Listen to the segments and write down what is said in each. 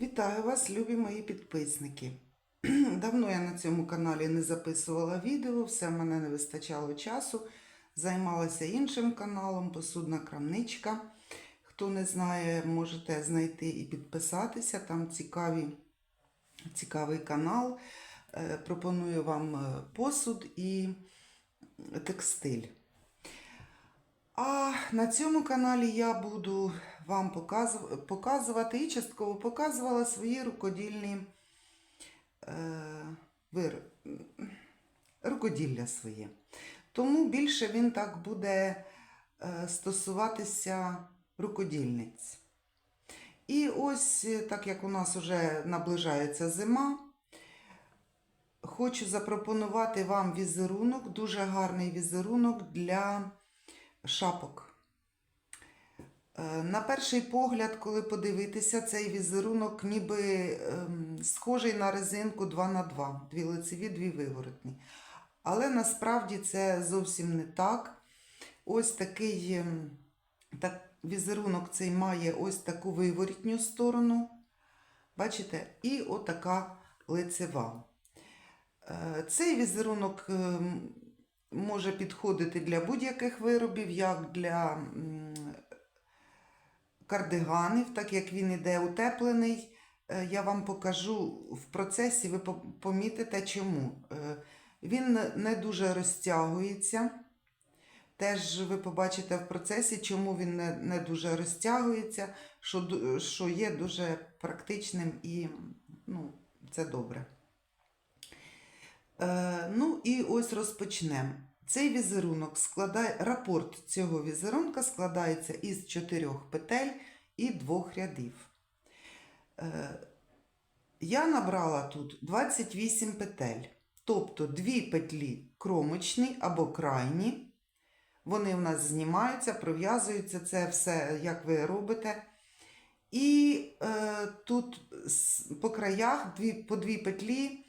Вітаю вас, любі мої підписники. Давно я на цьому каналі не записувала відео, все в мене не вистачало часу. Займалася іншим каналом Посудна крамничка. Хто не знає, можете знайти і підписатися. Там цікаві, цікавий канал. Е, Пропоную вам е, посуд і текстиль. А на цьому каналі я буду вам показувати і частково показувала свої рукодільні е, вир... рукоділля своє. Тому більше він так буде е, стосуватися рукодільниць. І ось, е, так як у нас вже наближається зима, хочу запропонувати вам візерунок, дуже гарний візерунок для шапок. Е, На перший погляд, коли подивитися, цей візерунок ніби ем, схожий на резинку 2 на 2 дві лицеві, дві виворотні. Але насправді це зовсім не так. Ось такий ем, так, візерунок цей має ось таку виворітню сторону. Бачите? І отака лицева. Е, Цей візерунок ем, може підходити для будь-яких виробів, як для кардиганів, так як він іде утеплений. Е, Я вам покажу в процесі, ви помітите чому. Е, Він не дуже розтягується. Теж ви побачите в процесі, чому він не, не дуже розтягується, що, що є дуже практичним і ну, це добре. Е, ну і ось розпочнемо. Цей візерунок складає, рапорт цього візерунка складається із чотирьох петель і двох рядів. Е, я набрала тут 28 петель, тобто дві петлі кромочні або крайні. Вони в нас знімаються, пров'язуються, це все, як ви робите. І е, тут по краях дві, по дві петлі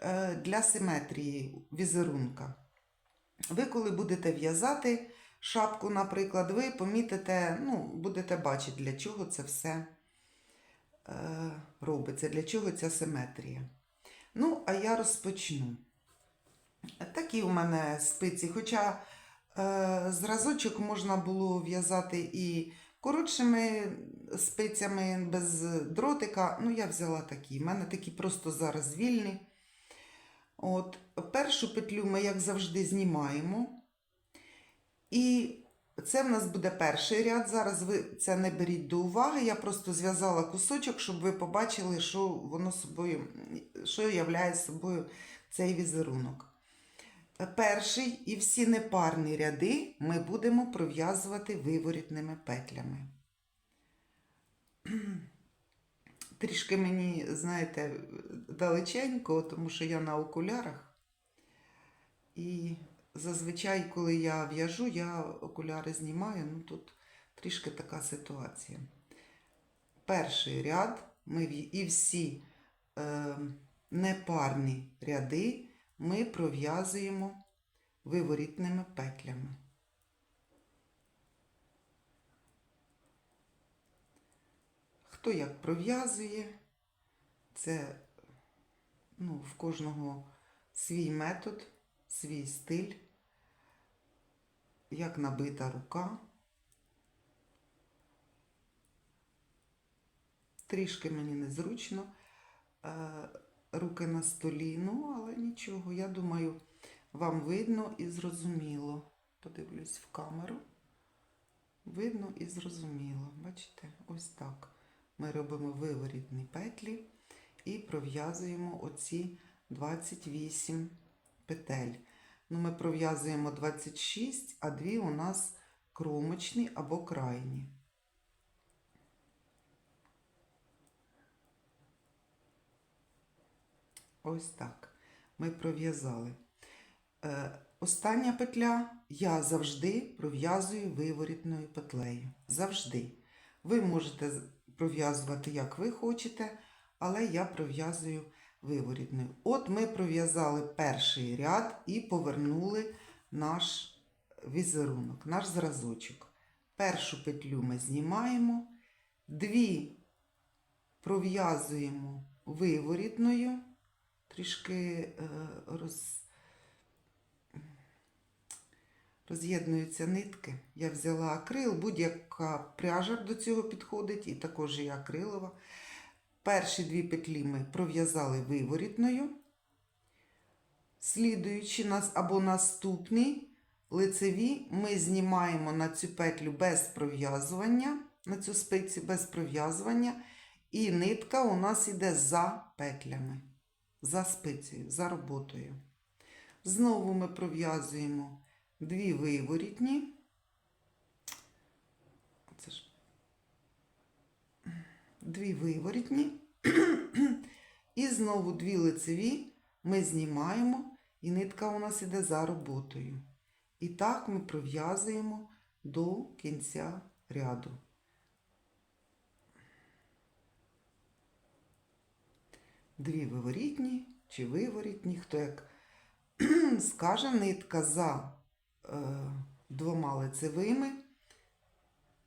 е, для симетрії візерунка. Ви, коли будете в'язати шапку, наприклад, ви помітите, ну, будете бачити, для чого це все е, робиться, для чого ця симетрія. Ну, а я розпочну. Такі у мене спиці, хоча е, зразочок можна було в'язати і коротшими спицями без дротика. Ну, я взяла такі. У мене такі просто зараз вільні. От, першу петлю ми, як завжди, знімаємо. І це в нас буде перший ряд. Зараз ви це не беріть до уваги. Я просто зв'язала кусочок, щоб ви побачили, що воно собою, що являє собою цей візерунок. Перший і всі непарні ряди ми будемо пров'язувати виворітними петлями. Трішки мені, знаєте, далеченько, тому що я на окулярах. І зазвичай, коли я в'яжу, я окуляри знімаю. Ну тут трішки така ситуація. Перший ряд ми і всі е, непарні ряди ми пров'язуємо виворітними петлями. Хто як пров'язує, це ну, в кожного свій метод, свій стиль, як набита рука. Трішки мені незручно, е, руки на столі, ну, але нічого, я думаю, вам видно і зрозуміло. Подивлюсь в камеру. Видно і зрозуміло. Бачите, ось так. Ми робимо виворітні петлі і пров'язуємо оці 28 петель. Ну, ми пров'язуємо 26, а дві у нас кромочні або крайні. Ось так. Ми пров'язали. Е, остання петля я завжди пров'язую виворітною петлею. Завжди. Ви можете пров'язувати, як ви хочете, але я пров'язую виворітною. От ми пров'язали перший ряд і повернули наш візерунок, наш зразочок. Першу петлю ми знімаємо, дві пров'язуємо виворітною, трішки е, роз... роз'єднуються нитки. Я взяла акрил, будь-яка пряжа до цього підходить, і також і акрилова. Перші дві петлі ми пров'язали виворітною. Слідуючи нас або наступний лицеві, ми знімаємо на цю петлю без пров'язування, на цю спицю без пров'язування, і нитка у нас йде за петлями, за спицею, за роботою. Знову ми пров'язуємо дві виворітні. Це ж дві виворітні. І знову дві лицеві ми знімаємо, і нитка у нас іде за роботою. І так ми пров'язуємо до кінця ряду. Дві виворітні чи виворітні, хто як скаже, нитка за двома лицевими.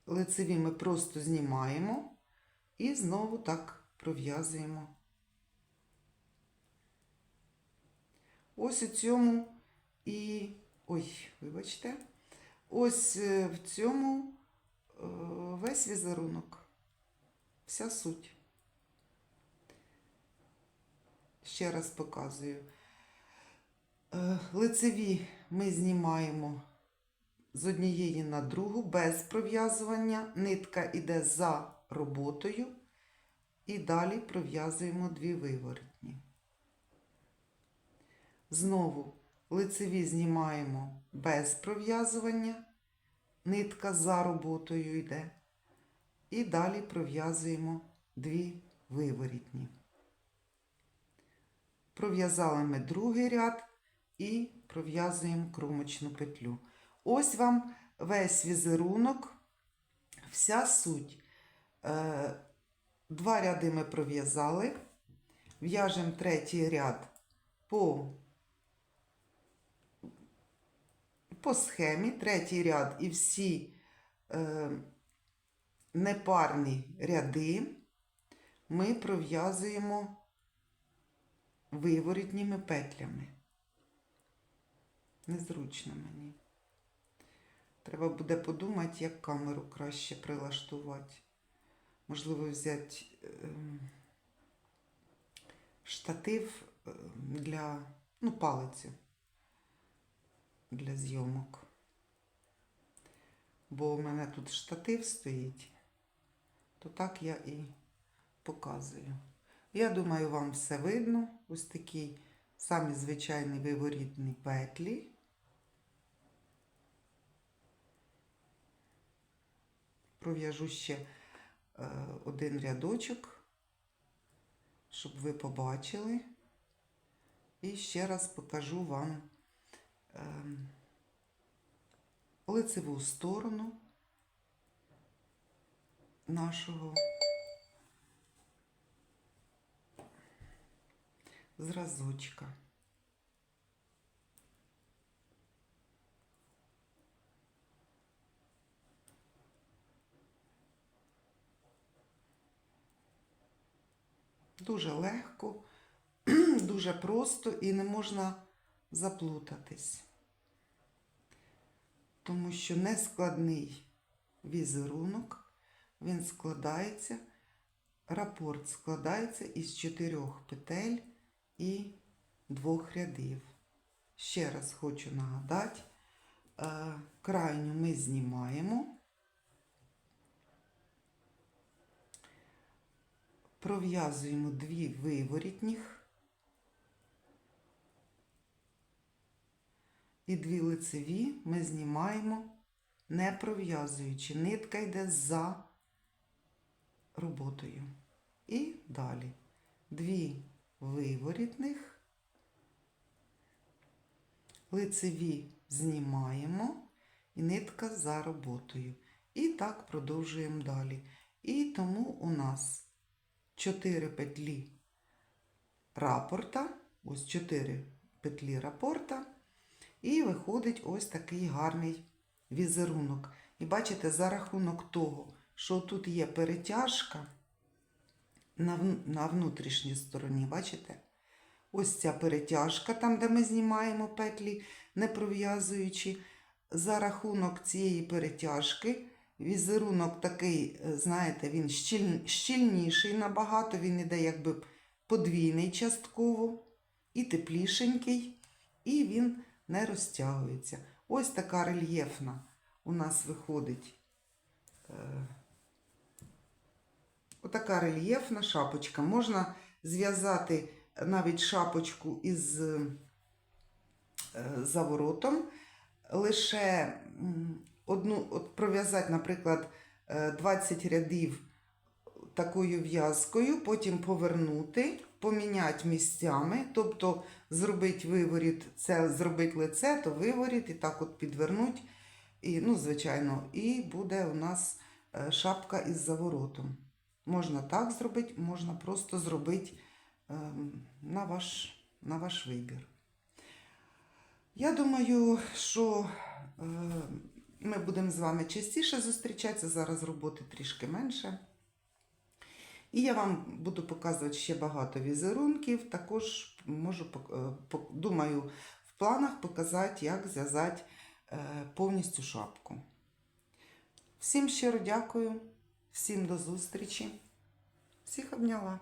Лицеві ми просто знімаємо і знову так пров'язуємо. Ось у цьому і. Ой, вибачте. Ось е, в цьому е, весь візерунок. Вся суть. Ще раз показую. Е, Лицеві ми знімаємо з однієї на другу без пров'язування. Нитка йде за роботою. І далі пров'язуємо дві виворотні. Знову лицеві знімаємо без пров'язування. Нитка за роботою йде. І далі пров'язуємо дві виворітні. Пров'язали ми другий ряд і пров'язуємо кромочну петлю. Ось вам весь візерунок, вся суть. Е, Два ряди ми пров'язали, в'яжемо третій ряд по, по схемі, третій ряд і всі е, непарні ряди ми пров'язуємо виворітніми петлями. Незручно мені. Треба буде подумати, як камеру краще прилаштувати. Можливо, взяти ем, штатив ем, для, ну, палицю для зйомок. Бо у мене тут штатив стоїть, то так я і показую. Я думаю, вам все видно. Ось такі самі звичайні виворітні петлі. Пров'яжу ще один рядочок, щоб ви побачили. І ще раз покажу вам е, лицеву сторону нашого зразочка. Дуже легко, дуже просто і не можна заплутатись, тому що нескладний візерунок, він складається, рапорт складається із чотирьох петель і двох рядів. Ще раз хочу нагадати, е, крайню ми знімаємо. Пров'язуємо дві виворітніх і дві лицеві ми знімаємо, не пров'язуючи. Нитка йде за роботою. І далі дві виворітних, лицеві знімаємо і нитка за роботою. І так продовжуємо далі. І тому у нас 4 петлі рапорта, ось 4 петлі рапорта, і виходить ось такий гарний візерунок. І бачите, за рахунок того, що тут є перетяжка, на, внутрішній стороні, бачите? Ось ця перетяжка, там, де ми знімаємо петлі, не пров'язуючи. За рахунок цієї перетяжки візерунок такий, е, знаєте, він щіль, щільніший набагато, він іде якби подвійний частково і теплішенький, і він не розтягується. Ось така рельєфна у нас виходить. Е, Отака рельєфна шапочка. Можна зв'язати навіть шапочку із е, заворотом, лише одну, от пров'язати, наприклад, е, 20 рядів такою в'язкою, потім повернути, поміняти місцями, тобто зробити виворіт, це зробити лице, то виворіт, і так от підвернуть. І, ну, звичайно, і буде у нас е, шапка із заворотом. Можна так зробити, можна просто зробити ем, на ваш, на ваш вибір. Я думаю, що е, ми будемо з вами частіше зустрічатися. Зараз роботи трішки менше. І я вам буду показувати ще багато візерунків. Також можу, е, думаю, в планах показати, як зв'язати е, повністю шапку. Всім щиро дякую, всім до зустрічі. Всіх обняла.